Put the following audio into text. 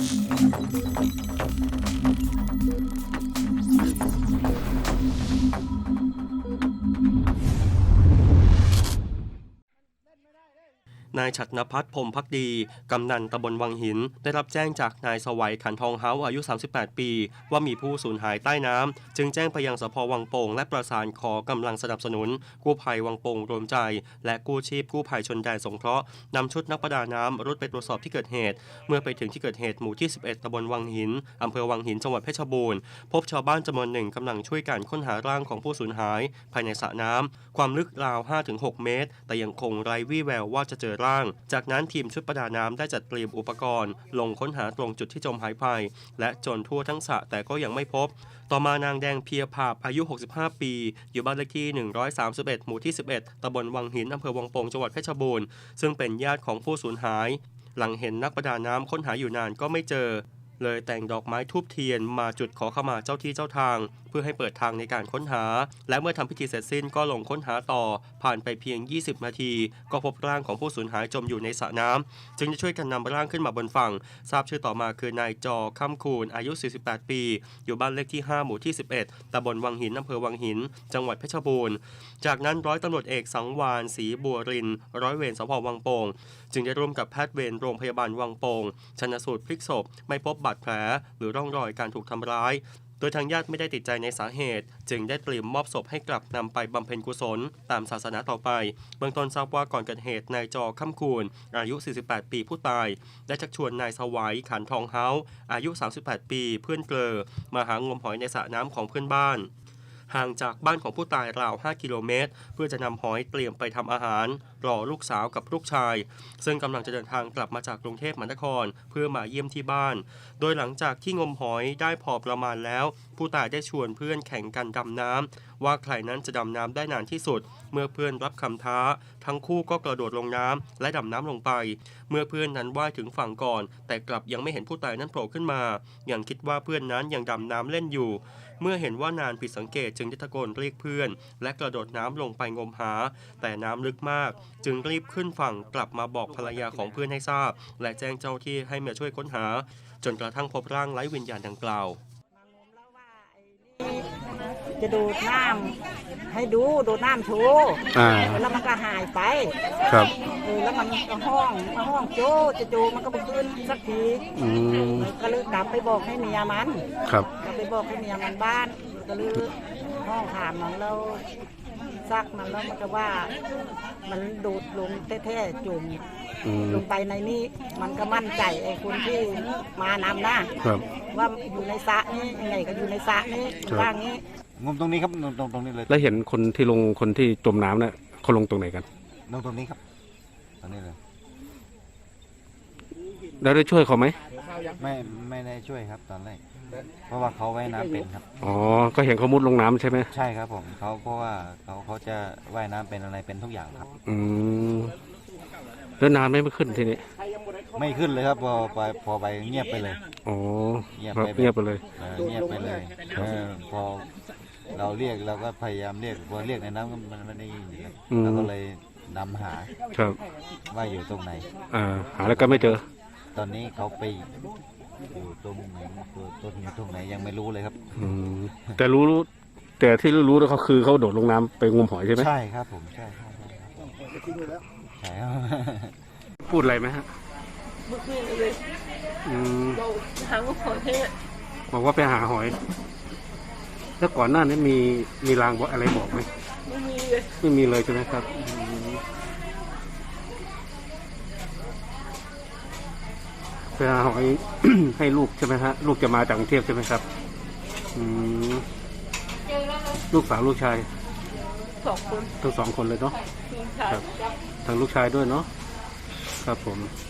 Thank you. นายฉัตรนพัฒน์พรมพักดี กำนันตำบลวังหิน ได้รับแจ้งจากนายสวัยขันทองเฮาอายุ 38 ปี ว่ามีผู้สูญหายใต้น้ำ จึงแจ้งไปยังสพวังโป่งและประสานขอกำลังสนับสนุน กู้ภัยวังโป่งรวมใจ และกู้ชีพกู้ภัยชนแดนสงเคราะห์นำชุดนักประดาน้ำรุดไปตรวจสอบที่เกิดเหตุ เมื่อไปถึงที่เกิดเหตุหมู่ที่ 11ตำบลวังหินอำเภอวังหินจังหวัดเพชรบูรณ์พบชาวบ้านจำนวนหนึ่งกำลังช่วยกันค้นหาร่างของผู้สูญหาย ภายในสระน้ำความลึกราว 5-6 เมตร แต่ยังคงไร้วี่แววว่าจะเจอร่าง จากนั้นทีมชุดประดาน้ำได้จัดเตรียมอุปกรณ์ ลงค้นหาตรงจุดที่จมหายไป และจนทั่วทั้งสระแต่ก็ยังไม่พบ ต่อมานางแดงเพียภาพอายุ 65 ปี อยู่บ้านเลขที่ 131 หมู่ที่ 11ตำบลวังหินอำเภอวังโป่งจังหวัดเพชรบูรณ์ซึ่งเป็นญาติของผู้สูญหาย หลังเห็นนักประดาน้ำค้นหาอยู่นานก็ไม่เจอเลยแต่งดอกไม้ทูบเทียนมาจุดขอขมาเจ้าที่เจ้าทางเพื่อให้เปิดทางในการค้นหา และเมื่อทำพิธีเสร็จสิ้นก็ลงค้นหาต่อ ผ่านไปเพียง 20 นาที ก็พบร่างของผู้สูญหายจมอยู่ในสระน้ำจึงจะช่วยกันนำร่างขึ้นมาบนฝั่ง ทราบชื่อต่อมาคือนายจอค่ำคูณอายุ 48 ปี อยู่บ้านเลขที่ 5 หมู่ที่ 11ตำบลวังหินอำเภอวังหิน จังหวัดเพชรบูรณ์ จากนั้นร้อยตำรวจเอกสังวานศรีบัวรินร์ร้อยเวรสพวังโป่งจึงได้ร่วมกับแพทย์เวรโรงพยาบาลวังโป่งชนสูตรพลิกศพไม่พบบาดแผลหรือร่องรอยการถูกทำร้าย โดยทางญาติไม่ได้ติดใจในสาเหตุ จึงได้เตรียมมอบศพให้กลับนำไปบำเพ็ญกุศล ตามศาสนาต่อไป เบื้องต้นทราบว่าก่อนเกิดเหตุนายจอค่ำคูณอายุ 48 ปีผู้ตาย ได้ชักชวนนายสวัยขันทองเฮาอายุ 38 ปีเพื่อนเกลอมาหางมหอยในสระน้ำของเพื่อนบ้าน ห่างจากบ้านของผู้ตายราว 5 กิโลเมตร เพื่อจะนำหอยเตรียมไปทำอาหาร รอลูกสาวกับลูกชาย ซึ่งกำลังจะเดินทางกลับมาจากกรุงเทพมหานคร เพื่อมาเยี่ยมที่บ้าน โดยหลังจากที่งมหอยได้พอประมาณแล้ว ผู้ตายได้ชวนเพื่อนแข่งกันดำน้ำว่าใครนั้นจะดำน้ำได้นานที่สุด เมื่อเพื่อนรับคำท้า ทั้งคู่ก็กระโดดลงน้ำและดำน้ำลงไป เมื่อเพื่อนนั้นว่ายถึงฝั่งก่อน แต่กลับยังไม่เห็นผู้ตายนั้นโผล่ขึ้นมายังคิดว่าเพื่อนนั้นยังดำน้ำเล่นอยู่ เมื่อเห็นว่านานผิดสังเกตจึงได้ตะโกนเรียกเพื่อน และกระโดดน้ำลงไปงมหา แต่น้ำลึกมาก จึงรีบขึ้นฝั่งกลับมาบอกภรรยาของเพื่อนให้ทราบ และแจ้งเจ้าที่ให้มาช่วยค้นหา จนกระทั่งพบร่างไร้วิญญาณดังกล่าว จะดูดน้ำให้ดูดูดน้ำโชว์อ่า แล้วมันก็หายไปครับ เออแล้วมันก็ห้องมาห้องโจจะโจมันก็บ่ขึ้นสักทีอืม ก็เลยกลับไปบอกให้เมียมันครับ กลับไปบอกให้เมียมันบ้านก็เลยห้องถามมันแล้วซักมันแล้วมันก็ว่า มันดูดลงแท้ๆจุ่มอืม ลงไปในนี้มันก็มั่นใจไอ้คนที่มานำนะครับ ว่าอยู่ในสระนี้ยังไงก็อยู่ในสระนี้มันว่างี้ งมตรงนี้ครับงมตรงตรงนี้เลยแล้วเห็นคนที่ลงคนที่จมน้ำเนี่ยเขาลงตรงไหนกัน ลงตรงนี้ครับตรงนี้เลยแล้วได้ช่วยเขาไหมไม่ไม่ได้ช่วยครับตอนแรกเพราะว่าเขาว่ายน้ำเป็นครับ อ๋อ ก็เห็นเขามุดลงน้ำใช่ไหมใช่ครับผมเขาเพราะว่าเขาเขาจะว่ายน้ำเป็นอะไรเป็นทุกอย่างครับ อืมแล้วนานไหมไม่ขึ้นทีนี้ไม่ขึ้นเลยครับพอไปพอไปเงียบไปเลย อ๋อเงียบครับไปเงียบไปเลยเออเงียบไปเลยเออพอ เราเรียกเราก็พยายามเรียกพอเรียกในน้ำมันไม่ได้ยินครับอืม เราก็เลยนำหาครับ ว่าอยู่ตรงไหน อ่า หาแล้วก็ไม่เจอ ตอนนี้เขาไปอยู่ตรงไหนตัวต้นตรงไหนยังไม่รู้เลยครับ อืม แต่รู้รู้ แต่ที่รู้ๆก็คือเขาโดดลงน้ำไปงมหอยใช่ไหมใช่ครับผมใช่ใช่ใช่ครับใช่ครับ พูดอะไรไหมฮะ เมื่อคืนเลยอืมเราหางหอยให้บอกว่าไปหาหอย แล้วก่อนหน้านี้มีมีรางบอกอะไรบอกไหมไม่มีเลยไม่มีเลยใช่ไหมครับอืมไปหาหอยให้ลูกใช่ไหมฮะลูกจะมาจากกรุงเทพใช่ไหมครับ อืมลูกสาวลูกชายสองคนทั้งสองคนเลยเนาะทีมชายครับทั้งลูกชายด้วยเนาะครับผมเ